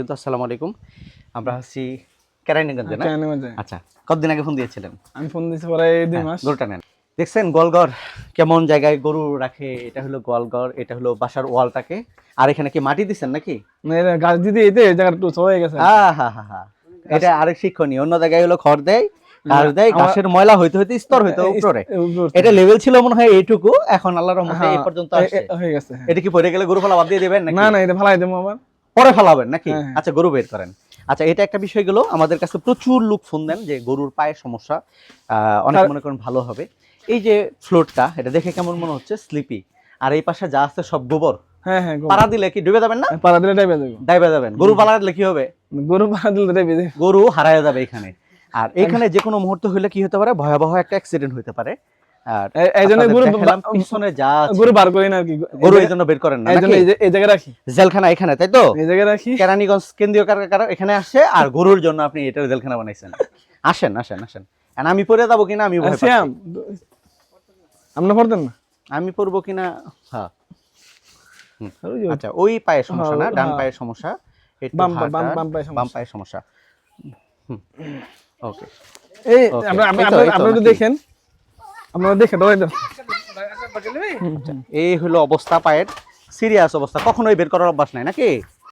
কিন্তু আসসালামু আলাইকুম। আমরা আছি কেরানীগঞ্জে না। আচ্ছা কতদিন আগে ফোন দিয়েছিলেন? আমি ফোন দিয়েছি পরে দুই হ্যাঁ, মাস। গরুটা নেন। দেখছেন গোয়ালঘর কেমন জায়গায় গরু রাখে এটা হলো গোয়ালঘর এটা হলো বাসার ওয়ালটাকে। আর এখানে কি মাটি দিচ্ছেন নাকি? গাছ দিতে এই জায়গাটা একটু হয়ে গেছে। আহা হা হা এটা আরেক শিক্ষণীয় অন্য জায়গায় হলো খড় দেয় আমার- ঘাসের ময়লা হইতে হইতে স্তর হইতে উপরে। এটা লেভেল ছিল মনে হয় এইটুকু এখন আল্লাহর রহমতে হ্যাঁ, এই পর্যন্ত আসছে। হয়ে গেছে। হ্যাঁ। এটা কি পড়ে গেলে গরু ফলা বাদ দিয়ে দেবেন নাকি? না না এটা ফালাই দেবো আবার। পরে ফেলাবেন নাকি? হ্যাঁ, হ্যাঁ। আচ্ছা গরু বের করেন। আচ্ছা এটা একটা বিষয় গেলো আমাদের কাছে প্রচুর লোক ফোন দেন যে গরুর পায়ের সমস্যা। অনেক মনে করেন ভালো হবে। এই যে ফ্লোরটা এটা দেখে কেমন মনে হচ্ছে? স্লিপি আর এই পাশে যা আছে সব গোবর। হ্যাঁ হ্যাঁ পাড়া দিলে কি ডুবে যাবেন না? পাড়া দিলে ডাইবে যাব। ডাইবে যাবেন। গরু পালা দিলে কি হবে? গরু পাড়া দিলে ডাইবে যাবে। গরু হারায় যাবে এখানে। আর এখানে যে কোনো মুহূর্ত হলে কি হতে পারে? ভয়াবহ একটা অ্যাক্সিডেন্ট হতে পারে। আর এই- এই জন্য আপনাদের গরু দেখালাম বা- পিছনে যা আছে, গরু বার করি আর কি গরু বের করেন না এই জন্য নাকি? এই যে- এই জায়গায় রাখি। জেলখানা এখানে তাই তো? এই জায়গায় রাখি। কেরানীগঞ্জ কেন্দ্রীয় কারাগার এখানে আসছে আর গরুর জন্য আপনি এটা জেলখানা বানাইছেন। আসেন আসেন আসেন। আমি পড়ে যাব কিনা আমি পড়তেন না? আমি হ্যাঁ। ওই আচ্ছা ওই পায়ের সমস্যা না হ্যাঁ, ডান হ্যাঁ। পায়ের সমস্যা বাম বাম- সমস্যা। ওকে এই আপনি- আপনি- আপনারা- আপনারা দেখেন। আপনারা দেখে এই হলো অবস্থা পায়ের। সিরিয়াস অবস্থা। কখনোই বের করার অভ্যাস নাই নাকি?